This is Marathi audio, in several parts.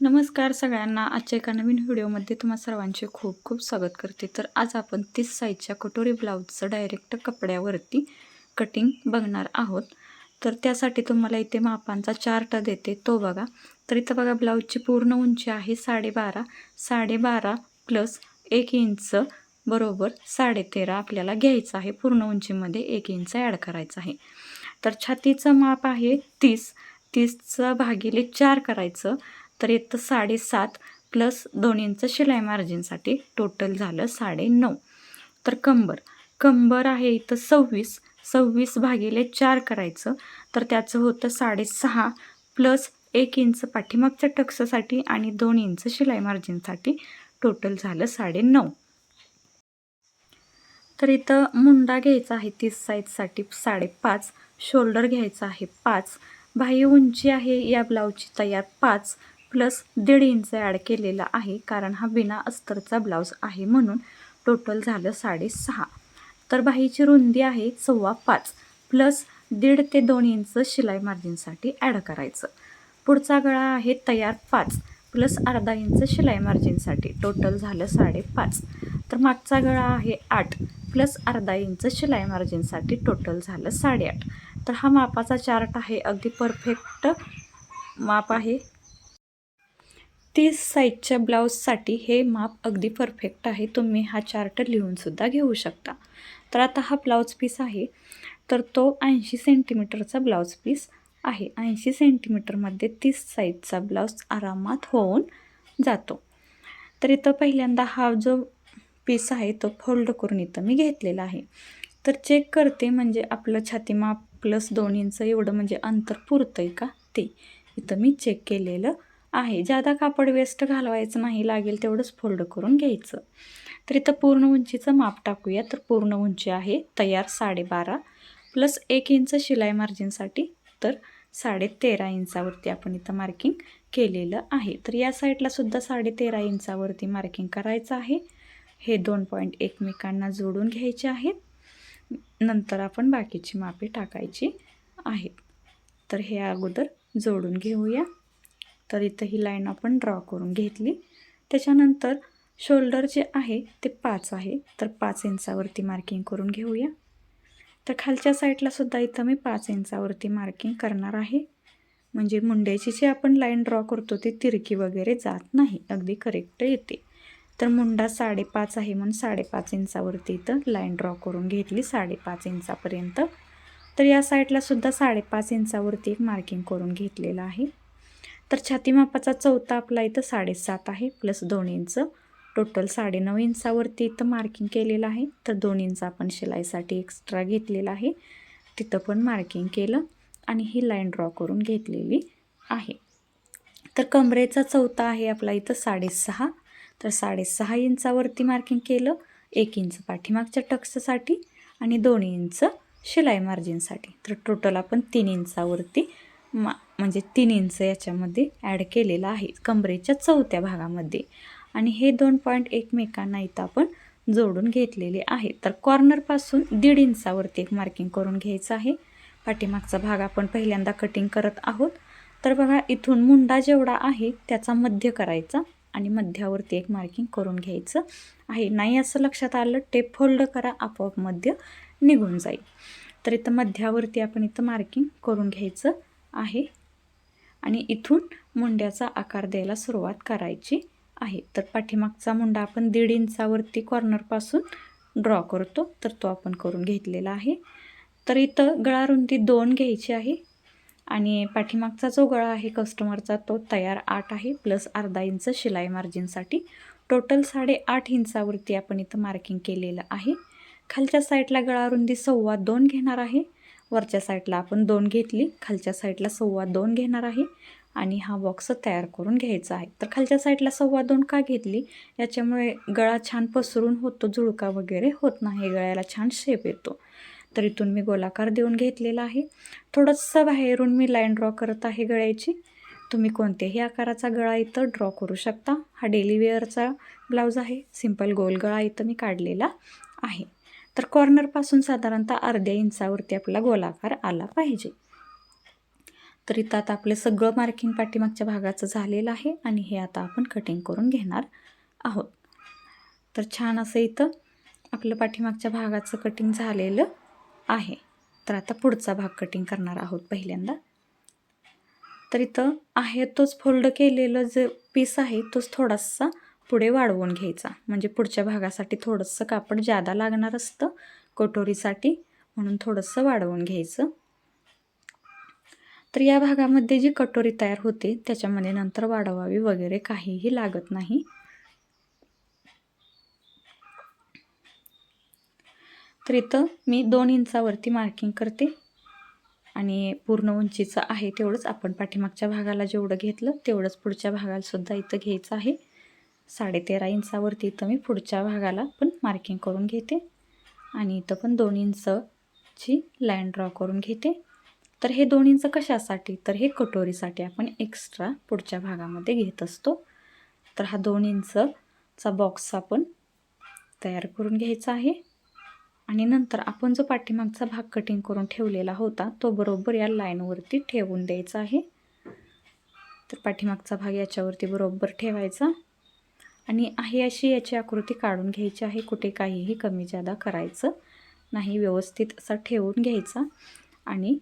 नमस्कार सगळ्यांना. आजच्या एका नवीन व्हिडिओमध्ये तुम्हा सर्वांचे खूप खूप स्वागत करते. तर आज आपण तीस साईजच्या कटोरी ब्लाऊजचं डायरेक्ट कपड्यावरती कटिंग बघणार आहोत. तर त्यासाठी तुम्हाला इथे मापांचा चार्ट देते. तो बघा. तर इथं बघा ब्लाऊजची पूर्ण उंची आहे साडेबारा. साडेबारा प्लस एक इंच बरोबर साडेतेरा आपल्याला घ्यायचं आहे. पूर्ण उंचीमध्ये एक इंच ॲड करायचं आहे. तर छातीचं माप आहे तीस. तीसचं भागिले चार करायचं. तर येतं साडेसात प्लस दोन इंच शिलाई मार्जिनसाठी टोटल झालं साडे नऊ तर कंबर. कंबर आहे इथं सव्वीस. सव्वीस भागिले चार करायचं. तर त्याचं होतं साडेसहा प्लस एक इंच पाठीमागच्या टक्ससाठी आणि दोन इंच शिलाई मार्जिनसाठी टोटल झालं साडे नऊ तर इथं मुंडा घ्यायचा आहे तीस साईजसाठी साडेपाच. शोल्डर घ्यायचा आहे पाच. बाह्य उंची आहे या ब्लाऊजची तयार पाच. प्लस दीड इंच ॲड केलेला आहे कारण हा बिना अस्तरचा ब्लाऊज आहे म्हणून टोटल झालं साडेसहा. तर बाहीची रुंदी आहे सव्वा पाच प्लस दीड ते दोन इंच शिलाई मार्जिनसाठी ॲड करायचं. पुढचा गळा आहे तयार पाच प्लस अर्धा इंच शिलाई मार्जिनसाठी टोटल झालं साडेपाच. तर मागचा गळा आहे आठ प्लस अर्धा इंच शिलाई मार्जिनसाठी टोटल झालं साडेआठ. तर हा मापाचा चार्ट आहे अगदी परफेक्ट माप आहे. तीस साईजच्या ब्लाऊजसाठी हे माप अगदी परफेक्ट आहे. तुम्ही हा चार्ट लिहूनसुद्धा घेऊ शकता. तर आता हा ब्लाऊज पीस आहे. तर तो ऐंशी सेंटीमीटरचा ब्लाऊज पीस आहे. ऐंशी सेंटीमीटरमध्ये तीस साईजचा ब्लाऊज आरामात होऊन जातो. तर इथं पहिल्यांदा हा जो पीस आहे तो फोल्ड करून इथं मी घेतलेला आहे. तर चेक करते म्हणजे आपलं छातीमाप प्लस दोन इंच एवढं म्हणजे अंतर पुरतं आहे का ते. इथं मी चेक केलेलं आहे. जादा कापड वेस्ट घालवायचं नाही लागेल तेवढंच फोल्ड करून घ्यायचं. तर इथं पूर्ण उंचीचं माप टाकूया. तर पूर्ण उंची आहे तयार साडेबारा प्लस एक इंच शिलाई मार्जिनसाठी तर साडेतेरा इंचावरती आपण इथं मार्किंग केलेलं आहे. तर या साईडलासुद्धा साडेतेरा इंचावरती मार्किंग करायचं आहे. हे दोन पॉईंट एकमेकांना जोडून घ्यायचे आहेत. नंतर आपण बाकीची मापे टाकायची आहेत. तर हे अगोदर जोडून घेऊया. तर इथं ही लाईन आपण ड्रॉ करून घेतली. त्याच्यानंतर शोल्डर जे आहे ते पाच आहे. तर पाच इंचावरती मार्किंग करून घेऊया. तर खालच्या साईडलासुद्धा इथं मी पाच इंचावरती मार्किंग करणार आहे. म्हणजे मुंड्याची जी आपण लाईन ड्रॉ करतो ती तिरकी वगैरे जात नाही. अगदी करेक्ट येते. तर मुंडा साडेपाच आहे म्हणून साडेपाच इंचावरती इथं लाईन ड्रॉ करून घेतली साडेपाच इंचापर्यंत. तर या साईडलासुद्धा साडेपाच इंचावरती एक मार्किंग करून घेतलेलं आहे. तर छातीमापाचा चौथा आपला इथं साडेसात आहे प्लस दोन इंच टोटल साडेनऊ इंचावरती इथं मार्किंग केलेलं आहे. तर दोन इंच आपण शिलाईसाठी एक्स्ट्रा घेतलेला आहे. तिथं पण मार्किंग केलं आणि ही लाईन ड्रॉ करून घेतलेली आहे. तर कमरेचा चौथा आहे आपला इथं साडेसहा. तर साडेसहा इंचावरती मार्किंग केलं. एक इंच पाठीमागच्या टक्ससाठी आणि दोन इंच शिलाई मार्जिनसाठी तर टोटल आपण तीन इंचावरती मा म्हणजे तीन इंच याच्यामध्ये ॲड केलेलं आहे. कमरेच्या चौथ्या भागामध्ये. आणि हे दोन पॉईंट एकमेकांना इथं आपण जोडून घेतलेले आहे तर कॉर्नरपासून दीड इंचावरती एक मार्किंग करून घ्यायचं आहे. पाठीमागचा भाग आपण पहिल्यांदा कटिंग करत आहोत. तर बघा इथून मुंडा जेवढा आहे त्याचा मध्य करायचा आणि मध्यावरती एक मार्किंग करून घ्यायचं आहे. नाही असं लक्षात आलं टेप फोल्ड करा आपोआप मध्य निघून जाईल. तर इथं मध्यावरती आपण इथं मार्किंग करून घ्यायचं आहे. आणि इथून मुंड्याचा आकार द्यायला सुरुवात करायची आहे. तर पाठीमागचा मुंडा आपण दीड इंचावरती कॉर्नरपासून ड्रॉ करतो. तर तो आपण करून घेतलेला आहे. तर इथं गळा रुंदी दोन घ्यायची आहे. आणि पाठीमागचा जो गळा आहे कस्टमरचा तो तयार आठ आहे प्लस अर्धा इंच शिलाई मार्जिनसाठी टोटल साडेआठ इंचावरती आपण इथं मार्किंग केलेलं आहे. खालच्या साईडला गळा रुंदी सव्वा दोन घेणार आहे. वरच्या साईडला आपण दोन घेतली. खालच्या साईडला सव्वा दोन घेणार आहे. आणि हा बॉक्स तयार करून घ्यायचा आहे. तर खालच्या साईडला सव्वा दोन का घेतली? याच्यामुळे गळा छान पसरून होतो झुळका वगैरे होत नाही. गळ्याला छान शेप येतो. तर इथून मी गोलाकार देऊन घेतलेला आहे. थोडंसं बाहेरून मी लाईन ड्रॉ करत आहे गळ्याची. तुम्ही कोणत्याही आकाराचा गळा इथं ड्रॉ करू शकता. हा डेली वेअरचा ब्लाऊज आहे. सिंपल गोल गळा इथं मी काढलेला आहे. तर कॉर्नरपासून साधारणतः अर्ध्या इंचावरती आपला गोलाकार आला पाहिजे. तर इथं आता आपलं सगळं मार्किंग पाठीमागच्या भागाचं झालेलं आहे आणि हे आता आपण कटिंग करून घेणार आहोत. तर छान असं इथं आपलं पाठीमागच्या भागाचं कटिंग झालेलं आहे. तर आता पुढचा भाग कटिंग करणार आहोत पहिल्यांदा. तर इथं आहे तोच फोल्ड केलेलं जे पीस आहे तोच थोडासा पुढे वाढवून घ्यायचा. म्हणजे पुढच्या भागासाठी थोडंसं कापड जादा लागणार असतं कटोरीसाठी म्हणून थोडंसं वाढवून घ्यायचं. तर या भागामध्ये जी कटोरी तयार होते त्याच्यामध्ये नंतर वाढवावी वगैरे काहीही लागत नाही. तर इथं मी दोन इंचावरती मार्किंग करते. आणि पूर्ण उंचीचं आहे तेवढंच आपण पाठीमागच्या भागाला जेवढं घेतलं तेवढंच पुढच्या भागाला सुद्धा इथं घ्यायचं आहे. साडेतेरा इंचावरती इथं मी पुढच्या भागाला पण मार्किंग करून घेते. आणि इथं पण दोन इंचची लाईन ड्रॉ करून घेते. तर हे दोन इंच कशासाठी? तर हे कटोरीसाठी आपण एक्स्ट्रा पुढच्या भागामध्ये घेत असतो. तर हा दोन इंचचा बॉक्स आपण तयार करून घ्यायचा आहे. आणि नंतर आपण जो पाठीमागचा भाग कटिंग करून ठेवलेला होता तो बरोबर या लाईनवरती ठेवून द्यायचा आहे. तर पाठीमागचा भाग याच्यावरती बरोबर ठेवायचा. आणि आहे अशी याची आकृती काढून घ्यायची आहे. कुठे काहीही कमी जादा करायचं नाही. व्यवस्थित असं ठेवून घ्यायचा आणि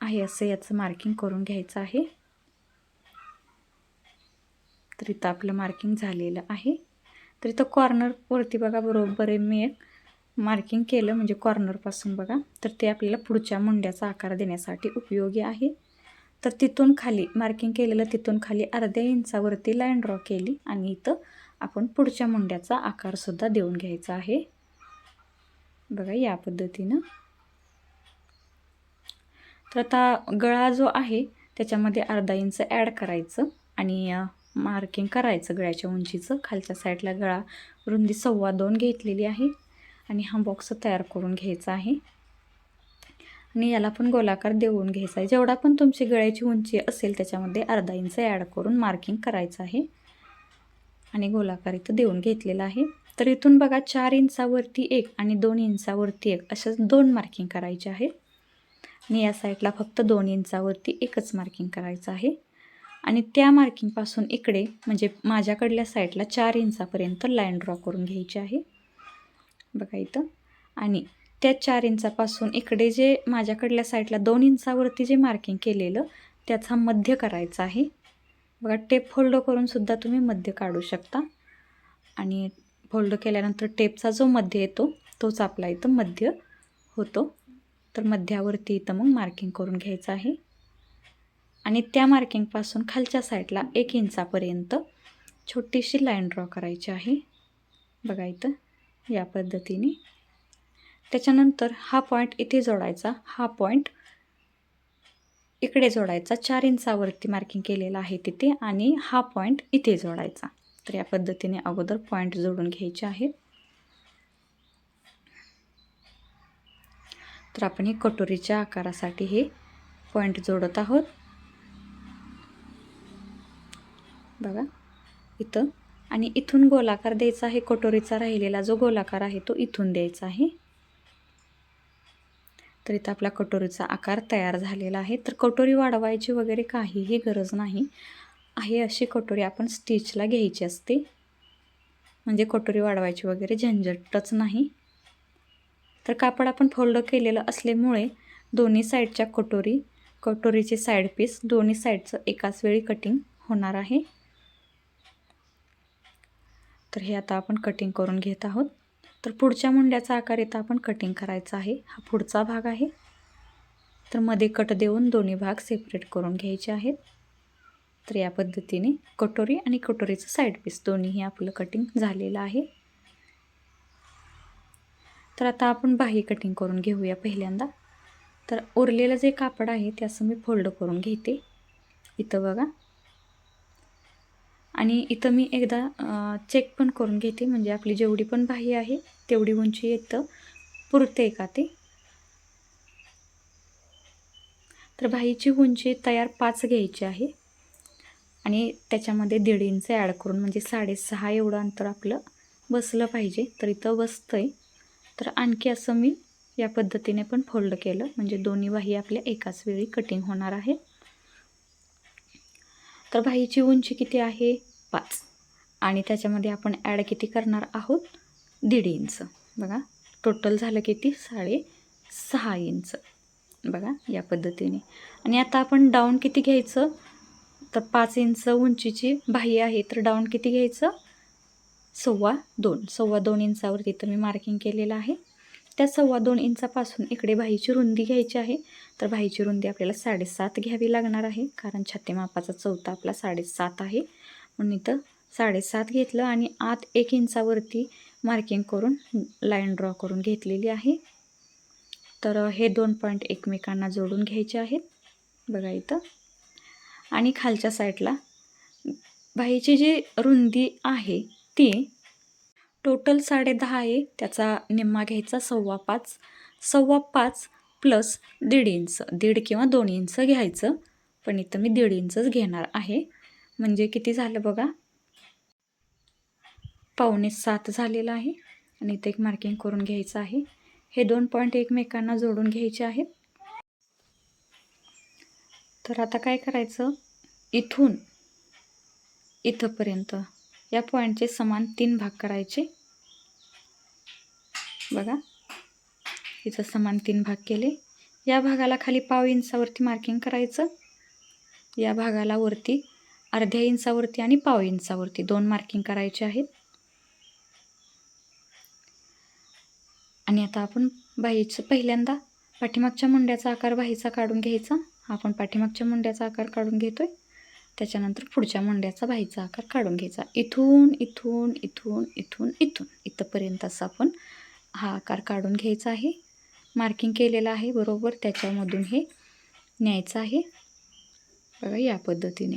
आहे असं याचं मार्किंग करून घ्यायचं आहे. तर इथं आपलं मार्किंग झालेलं आहे. तर इथं कॉर्नरवरती बघा बरोबर आहे. मी एक मार्किंग केलं म्हणजे कॉर्नरपासून बघा. तर ते आपल्याला पुढच्या मुंड्याचा आकार देण्यासाठी उपयोगी आहे. तर तिथून खाली मार्किंग केलेलं तिथून खाली अर्ध्या इंचावरती लाईन ड्रॉ केली आणि इथं आपण पुढच्या मुंड्याचा आकारसुद्धा देऊन घ्यायचा आहे. बघा या पद्धतीनं. तर आता गळा जो आहे त्याच्यामध्ये अर्धा इंच ॲड करायचं आणि मार्किंग करायचं गळ्याच्या उंचीचं. खालच्या साईडला गळा रुंदी सव्वा दोन घेतलेली आहे आणि हा बॉक्स तयार करून घ्यायचा आहे. आणि याला पण गोलाकार देऊन घ्यायचा आहे. जेवढा पण तुमची गळ्याची उंची असेल त्याच्यामध्ये अर्धा इंच ॲड करून मार्किंग करायचं आहे. आणि गोलाकार इथं देऊन घेतलेला आहे. तर इथून बघा चार इंचावरती एक आणि दोन इंचावरती एक अशाच दोन मार्किंग करायचे आहे. आणि या साईडला फक्त दोन इंचावरती एकच मार्किंग करायचं आहे. आणि त्या मार्किंगपासून इकडे म्हणजे माझ्याकडल्या साईडला चार इंचापर्यंत लाईन ड्रॉ करून घ्यायची आहे. बघा इथं. आणि त्या चार इंचापासून इकडे जे माझ्याकडल्या साईडला दोन इंचावरती जे मार्किंग केलेलं त्याचा मध्य करायचा आहे. बघा टेप फोल्ड करूनसुद्धा तुम्ही मध्य काढू शकता. आणि फोल्ड केल्यानंतर टेपचा जो मध्य येतो तोच आपला इथं मध्य होतो. तर मध्यावरती इथं मग मार्किंग करून घ्यायचं आहे. आणि त्या मार्किंगपासून खालच्या साईडला एक इंचापर्यंत छोटीशी लाईन ड्रॉ करायची आहे. बघा इथं या पद्धतीने त्याच्यानंतर हा पॉईंट इथे जोडायचा. हा पॉईंट इकडे जोडायचा. चार इंचावरती मार्किंग केलेला आहे तिथे आणि हा पॉईंट इथे जोडायचा. तर या पद्धतीने अगोदर पॉईंट जोडून घ्यायचे आहेत तर आपण हे कटोरीच्या आकारासाठी हे पॉईंट जोडत आहोत. बघा इथं. आणि इथून गोलाकार द्यायचा आहे. कटोरीचा राहिलेला जो गोलाकार आहे तो इथून द्यायचा आहे. तर इथं आपला कटोरीचा आकार तयार झालेला आहे. तर कटोरी वाढवायची वगैरे काहीही गरज नाही. आहे अशी कटोरी आपण स्टिचला घ्यायची असते. म्हणजे कटोरी वाढवायची वगैरे झंझटच नाही. तर कापड आपण फोल्ड केलेलं असल्यामुळे दोन्ही साईडच्या कटोरी कटोरीचे साईड पीस दोन्ही साईडचं एकाच वेळी कटिंग होणार आहे. तर हे आता आपण कटिंग करून घेत आहोत. तर पुढच्या मुंड्याचा आकार येता आपण कटिंग करायचा आहे. हा पुढचा भाग आहे. तर मध्ये कट देऊन दोन्ही भाग सेपरेट करून घ्यायचे आहेत. तर या पद्धतीने कटोरी आणि कटोरीचं साईड पीस दोन्हीही आपलं कटिंग झालेलं आहे. तर आता आपण बाही कटिंग करून घेऊया पहिल्यांदा. तर उरलेलं जे कापड आहे ते असं मी फोल्ड करून घेते. इथं बघा. आणि इथं मी एकदा चेक पण करून घेते. म्हणजे आपली जेवढी पण बाही आहे तेवढी उंची येतं. पुरते का ते? तर बाहीची उंची तयार पाच घ्यायची आहे. आणि त्याच्यामध्ये दीड इंच ॲड करून म्हणजे साडेसहा एवढं अंतर आपलं बसलं पाहिजे. तर इथं बसतं आहे तर आणखी असं मी या पद्धतीने पण फोल्ड केलं. म्हणजे दोन्ही बाही आपल्या एकाच वेळी कटिंग होणार आहे. तर भाईची उंची किती आहे? पाच. आणि त्याच्यामध्ये आपण ॲड किती करणार आहोत? दीड इंच. बघा टोटल झालं किती? साडे सहा इंच. बघा या पद्धतीने. आणि आता आपण डाऊन किती घ्यायचं? तर पाच इंच उंचीची बाही आहे तर डाऊन किती घ्यायचं? सव्वा दोन. सव्वा दोन इंचावरती तर मी मार्किंग केलेलं आहे. त्या सव्वा दोन इंचापासून इकडे बाहीची रुंदी घ्यायची आहे. तर बाहीची रुंदी आपल्याला साडेसात घ्यावी लागणार आहे कारण छातीमापाचा चौथा आपला साडेसात आहे. म्हणून इथं साडेसात घेतलं आणि आत एक इंचावरती मार्किंग करून लाईन ड्रॉ करून घेतलेली आहे. तर हे दोन पॉईंट एकमेकांना जोडून घ्यायचे आहेत. बघा इथं. आणि खालच्या साईडला बाहीची जी रुंदी आहे ती टोटल साडे दहा आहे. त्याचा निम्मा घ्यायचा सव्वा पाच. सव्वा पाच प्लस दीड इंच दीड किंवा दोन इंच घ्यायचं. पण इथं मी दीड इंचच घेणार आहे. म्हणजे किती झालं बघा? पावणे सात झालेलं आहे. आणि इथं एक मार्किंग करून घ्यायचं आहे. हे दोन पॉईंट एकमेकांना जोडून घ्यायचे आहेत. तर आता काय करायचं? इथून इथंपर्यंत या पॉईंटचे समान तीन भाग करायचे. बघा. हिचं समान तीन भाग केले. या भागाला खाली पाव इंचावरती मार्किंग करायचं. या भागाला वरती अर्ध्या इंचावरती आणि पाव इंचावरती दोन मार्किंग करायचे आहेत. आणि आता आपण बाहीचं पहिल्यांदा पाठीमागच्या मुंड्याचा आकार बाहीचा काढून घ्यायचा. आपण पाठीमागच्या मुंड्याचा आकार काढून घेतोय. त्याच्यानंतर पुढच्या मुंड्याचा बाहीचा आकार काढून घ्यायचा. इथून इथून इथून इथून इथून. इथंपर्यंत असं आपण हा आकार काढून घ्यायचा आहे. मार्किंग केलेलं आहे बरोबर. त्याच्यामधून हे न्यायचं आहे. बघा या पद्धतीने.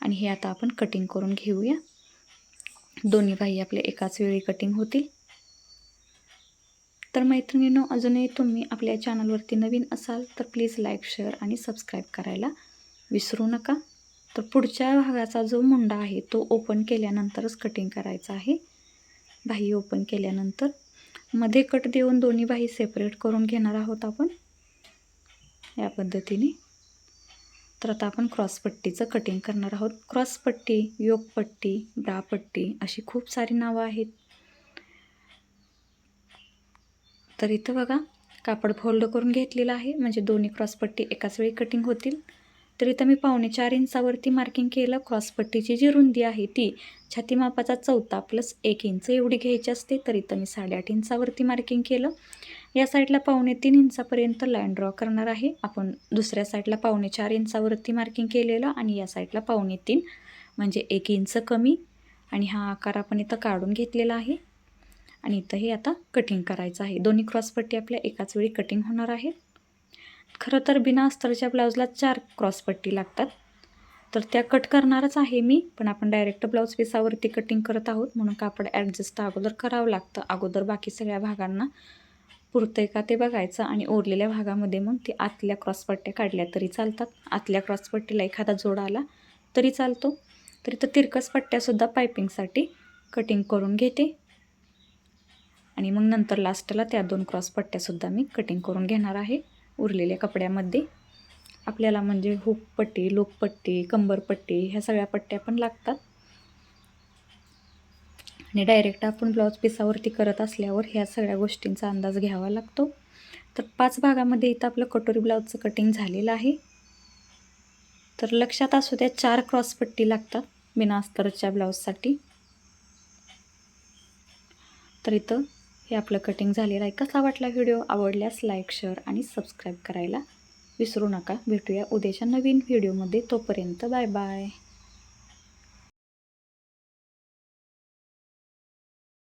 आणि हे आता आपण कटिंग करून घेऊया. दोन्ही बाही आपले एकाच वेळी कटिंग होतील. तर मैत्रिणींनो अजूनही तुम्ही आपल्या चॅनलवरती नवीन असाल तर प्लीज लाईक शेअर आणि सबस्क्राईब करायला विसरू नका. तर पुढच्या भागाचा जो मुंडा आहे तो ओपन केल्यानंतरच कटिंग करायचा आहे. बाही ओपन केल्यानंतर मध्ये कट देऊन दोन्ही बाही सेपरेट करून घेणार आहोत आपण. या पद्धतीने. तर आता आपण क्रॉसपट्टीचं कटिंग करणार आहोत. क्रॉसपट्टी योगपट्टी ब्रापट्टी अशी खूप सारी नावं आहेत. तर इथं बघा कापड फोल्ड करून घेतलेलं आहे. म्हणजे दोन्ही क्रॉसपट्टी एकाच वेळी कटिंग होतील. तर इथं मी पावणे चार इंचावरती मार्किंग केलं. क्रॉसपट्टीची जी रुंदी आहे ती छातीमापाचा चौथा प्लस एक इंच एवढी घ्यायची असते तर इथं मी साडेआठ इंचावरती मार्किंग केलं. या साईडला पावणे तीन इंचापर्यंत लाईन ड्रॉ करणार आहे. आपण दुसऱ्या साईडला पावणे चार इंचावरती मार्किंग केलेलं आणि या साईडला पावणे तीन म्हणजे एक इंच कमी. आणि हा आकार आपण इथं काढून घेतलेला आहे. आणि इथं हे आता कटिंग करायचं आहे. दोन्ही क्रॉसपट्टी आपल्या एकाच वेळी कटिंग होणार आहेत. खरं तर बिना अस्तरच्या ब्लाऊजला चार क्रॉसपट्टी लागतात. तर त्या कट करणारच आहे मी पण आपण डायरेक्ट ब्लाऊज पिसावरती कटिंग करत आहोत म्हणून कापड ॲडजस्ट अगोदर करावं लागतं. अगोदर बाकी सगळ्या भागांना पुरतं का ते बघायचं आणि उरलेल्या भागामध्ये मग ती आतल्या क्रॉसपट्ट्या काढल्या तरी चालतात. आतल्या क्रॉसपट्टीला एखादा जोड आला तरी चालतो. तरी तर तिरकस पट्ट्यासुद्धा पायपिंगसाठी कटिंग करून घेते. आणि मग नंतर लास्टला त्या दोन क्रॉसपट्ट्यासुद्धा मी कटिंग करून घेणार आहे. उरलेल्या कपड्यामध्ये. आपल्याला म्हणजे हुकपट्टी लोकपट्टी कंबरपट्टी ह्या सगळ्या पट्ट्या पण लागतात. आणि डायरेक्ट आपण ब्लाऊज पिसावरती करत असल्यावर ह्या सगळ्या गोष्टींचा अंदाज घ्यावा लागतो. तर पाच भागामध्ये इथं आपलं कटोरी ब्लाऊजचं कटिंग झालेलं आहे. तर लक्षात असू द्या चार क्रॉसपट्टी लागतात बिना अस्तरच्या ब्लाऊजसाठी तर इथं हे आपलं कटिंग झालेलं आहे. कसा वाटला व्हिडिओ आवडल्यास लाईक शेअर आणि सबस्क्राईब करायला विसरू नका. भेटूया उद्याच्या नवीन व्हिडिओमध्ये तोपर्यंत बाय बाय